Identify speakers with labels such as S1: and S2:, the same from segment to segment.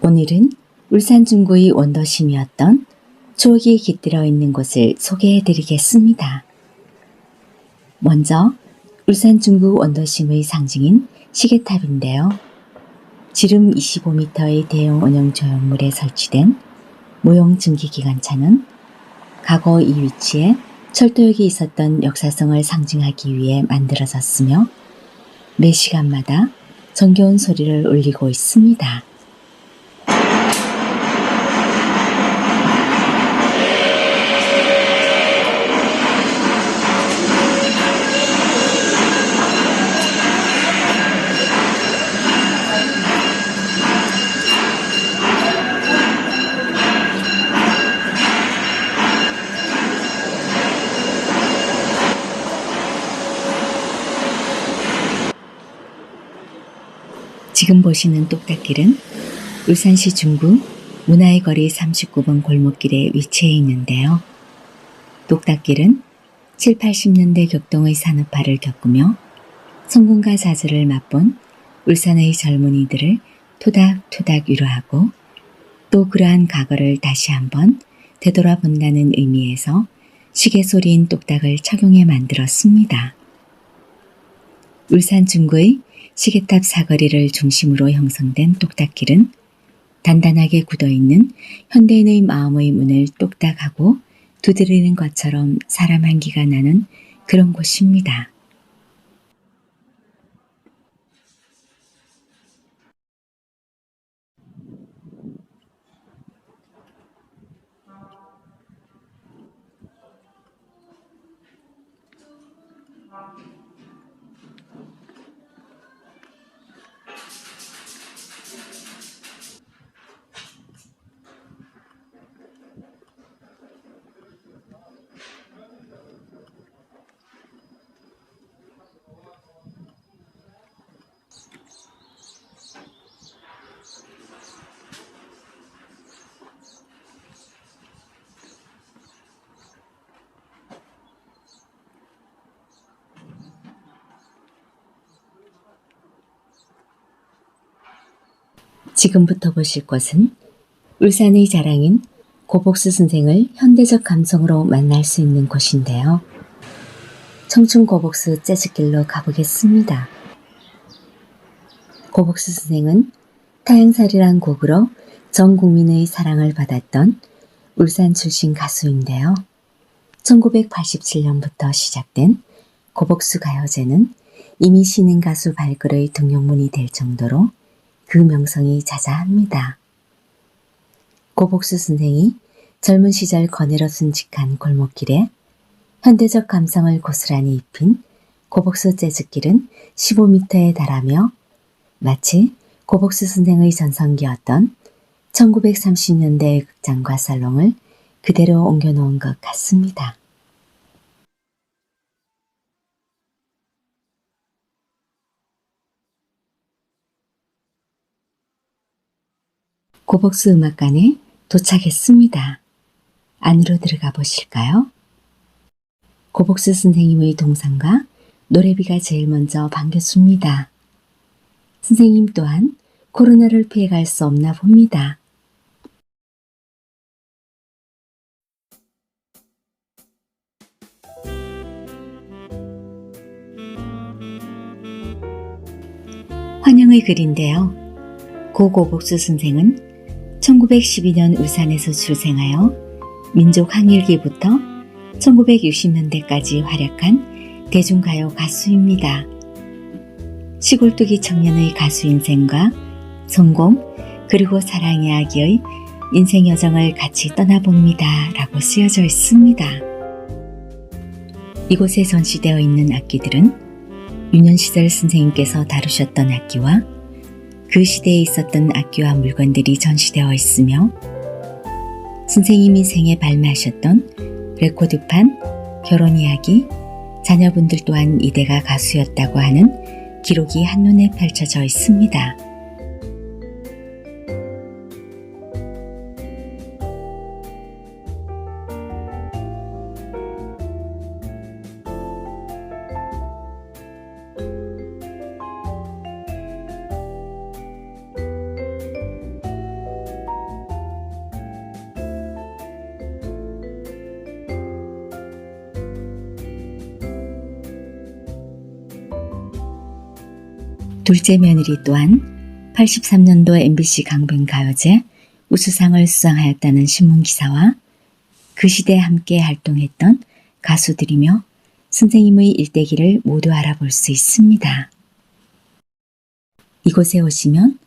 S1: 오늘은 울산 중구의 원더심이었던 추억이 깃들어 있는 곳을 소개해 드리겠습니다. 먼저 울산 중구 원더심의 상징인 시계탑인데요. 지름 25m의 대형 원형 조형물에 설치된 모형 증기기관차는 과거 이 위치에 철도역이 있었던 역사성을 상징하기 위해 만들어졌으며 매 시간마다 정겨운 소리를 울리고 있습니다. 지금 보시는 똑딱길은 울산시 중구 문화의 거리 39번 골목길에 위치해 있는데요. 똑딱길은 7, 80년대 격동의 산업화를 겪으며 성공과 좌절을 맛본 울산의 젊은이들을 토닥토닥 위로하고 또 그러한 과거를 다시 한번 되돌아본다는 의미에서 시계 소리인 똑딱을 착용해 만들었습니다. 울산 중구의 시계탑 사거리를 중심으로 형성된 똑딱길은 단단하게 굳어있는 현대인의 마음의 문을 똑딱하고 두드리는 것처럼 사람 한기가 나는 그런 곳입니다. 지금부터 보실 것은 울산의 자랑인 고복수 선생을 현대적 감성으로 만날 수 있는 곳인데요. 청춘 고복수 재즈길로 가보겠습니다. 고복수 선생은 타양살이란 곡으로 전 국민의 사랑을 받았던 울산 출신 가수인데요. 1987년부터 시작된 고복수 가요제는 이미 신인 가수 발굴의 등용문이 될 정도로 그 명성이 자자합니다. 고복수 선생이 젊은 시절 거닐어 순직한 골목길에 현대적 감성을 고스란히 입힌 고복수 재즈길은 15m에 달하며 마치 고복수 선생의 전성기였던 1930년대의 극장과 살롱을 그대로 옮겨놓은 것 같습니다. 고복수 음악관에 도착했습니다. 안으로 들어가 보실까요? 고복수 선생님의 동상과 노래비가 제일 먼저 반겼습니다. 선생님 또한 코로나를 피해갈 수 없나 봅니다. 환영의 글인데요. 고 고복수 선생은 1912년 울산에서 출생하여 민족 항일기부터 1960년대까지 활약한 대중가요 가수입니다. 시골뜨기 청년의 가수 인생과 성공 그리고 사랑 이야기의 인생 여정을 같이 떠나봅니다. 라고 쓰여져 있습니다. 이곳에 전시되어 있는 악기들은 유년시절 선생님께서 다루셨던 악기와 그 시대에 있었던 악기와 물건들이 전시되어 있으며 선생님이 생에 발매하셨던 레코드판, 결혼 이야기, 자녀분들 또한 이대가 가수였다고 하는 기록이 한눈에 펼쳐져 있습니다. 둘째 며느리 또한 83년도 MBC 강변 가요제 우수상을 수상하였다는 신문 기사와 그 시대에 함께 활동했던 가수들이며 선생님의 일대기를 모두 알아볼 수 있습니다. 이곳에 오시면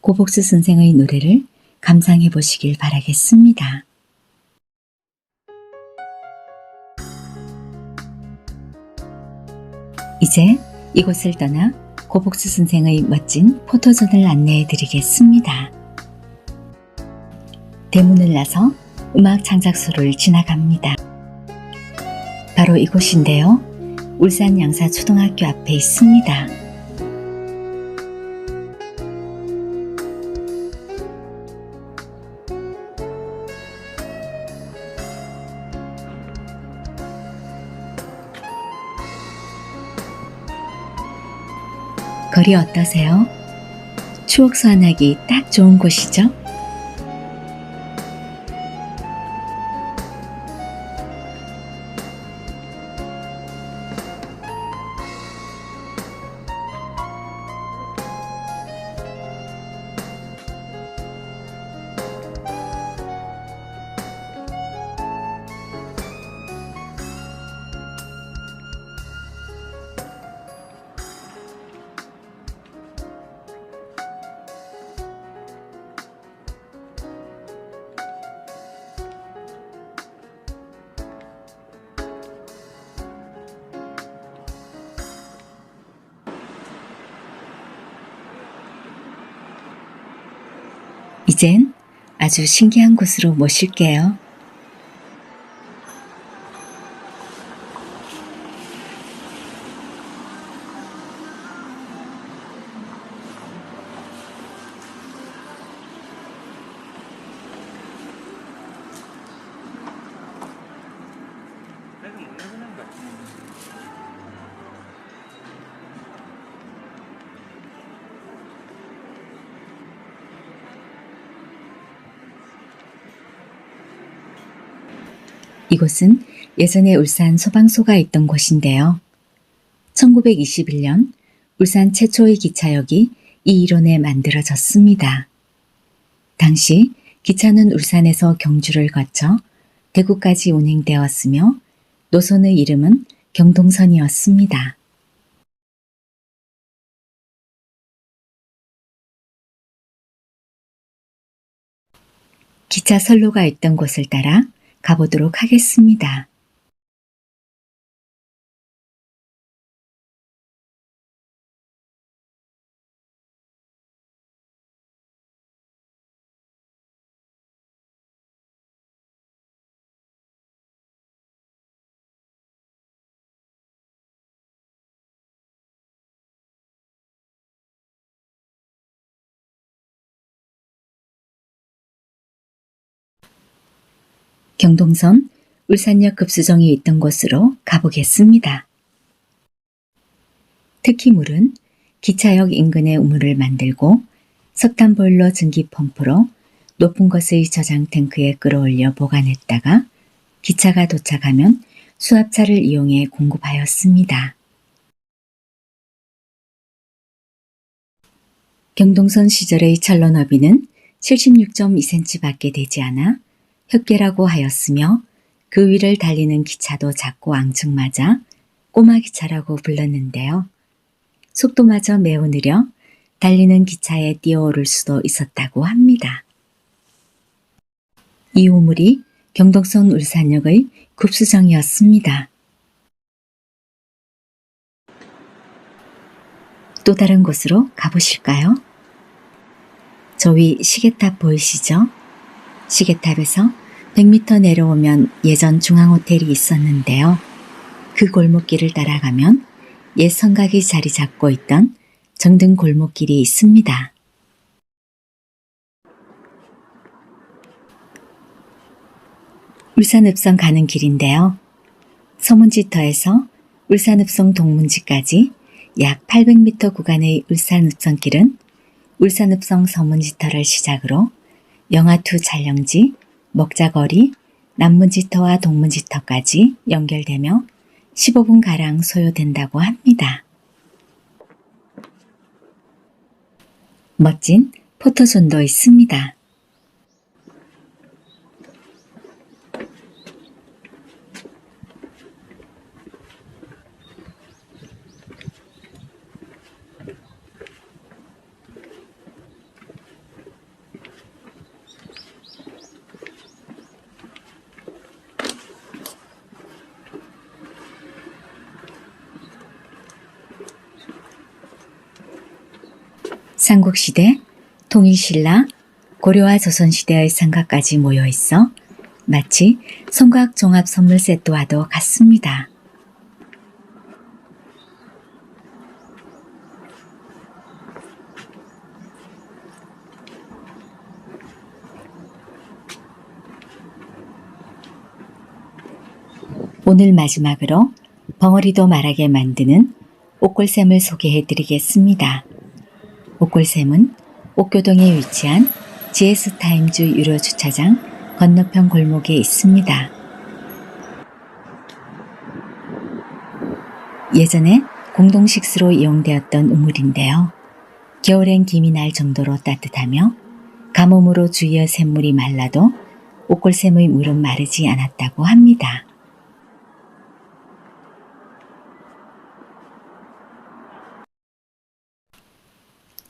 S1: 고복수 선생의 노래를 감상해 보시길 바라겠습니다. 이제 이곳을 떠나 고복수 선생의 멋진 포토존을 안내해 드리겠습니다. 대문을 나서 음악 창작소를 지나갑니다. 바로 이곳인데요. 울산 양사 초등학교 앞에 있습니다. 거리 어떠세요? 추억 소환하기 딱 좋은 곳이죠? 이젠 아주 신기한 곳으로 모실게요. 이곳은 예전에 울산 소방소가 있던 곳인데요. 1921년 울산 최초의 기차역이 이 일원에 만들어졌습니다. 당시 기차는 울산에서 경주를 거쳐 대구까지 운행되었으며 노선의 이름은 경동선이었습니다. 기차 선로가 있던 곳을 따라 가보도록 하겠습니다. 경동선 울산역 급수정이 있던 곳으로 가보겠습니다. 특히 물은 기차역 인근에 우물을 만들고 석탄 보일러 증기 펌프로 높은 것의 저장 탱크에 끌어올려 보관했다가 기차가 도착하면 수압차를 이용해 공급하였습니다. 경동선 시절의 철로 너비는 76.2cm밖에 되지 않아 혁계라고 하였으며 그 위를 달리는 기차도 작고 앙증맞아 꼬마 기차라고 불렀는데요. 속도마저 매우 느려 달리는 기차에 뛰어오를 수도 있었다고 합니다. 이 우물이 경동선 울산역의 급수정이었습니다. 또 다른 곳으로 가보실까요? 저 위 시계탑 보이시죠? 시계탑에서 100m 내려오면 예전 중앙호텔이 있었는데요. 그 골목길을 따라가면 옛 성곽이 자리 잡고 있던 정등 골목길이 있습니다. 울산읍성 가는 길인데요. 서문지터에서 울산읍성 동문지까지 약 800m 구간의 울산읍성길은 울산읍성 서문지터를 시작으로 영화투 촬영지, 먹자거리, 남문지터와 동문지터까지 연결되며 15분가량 소요된다고 합니다. 멋진 포토존도 있습니다. 삼국시대, 통일신라, 고려와 조선시대의 상가까지 모여 있어 마치 송각 종합 선물 세트와도 같습니다. 오늘 마지막으로 벙어리도 말하게 만드는 옥골샘을 소개해 드리겠습니다. 옥골샘은 옥교동에 위치한 GS타임즈 유료 주차장 건너편 골목에 있습니다. 예전에 공동식수로 이용되었던 우물인데요. 겨울엔 김이 날 정도로 따뜻하며 가뭄으로 주위의 샘물이 말라도 옥골샘의 물은 마르지 않았다고 합니다.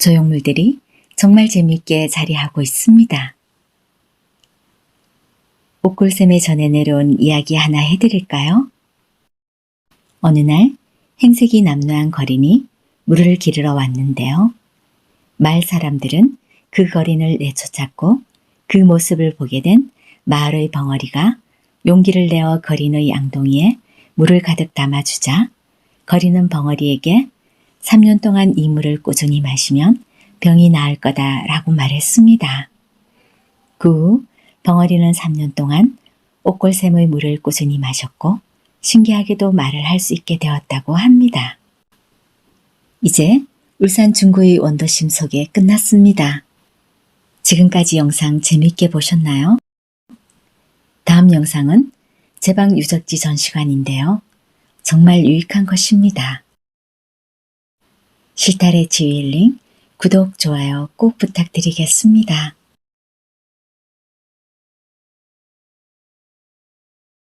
S1: 조형물들이 정말 재미있게 자리하고 있습니다. 옥골샘에 전해 내려온 이야기 하나 해드릴까요? 어느 날 행색이 남루한 거린이 물을 기르러 왔는데요. 마을 사람들은 그 거린을 내쫓았고 그 모습을 보게 된 마을의 벙어리가 용기를 내어 거린의 양동이에 물을 가득 담아주자 거린은 벙어리에게 3년 동안 이 물을 꾸준히 마시면 병이 나을 거다라고 말했습니다. 그 후 벙어리는 3년 동안 옥골샘의 물을 꾸준히 마셨고 신기하게도 말을 할 수 있게 되었다고 합니다. 이제 울산 중구의 원도심 소개 끝났습니다. 지금까지 영상 재밌게 보셨나요? 다음 영상은 제방 유적지 전시관인데요. 정말 유익한 것입니다. 실타래 지휘일링 구독, 좋아요 꼭 부탁드리겠습니다.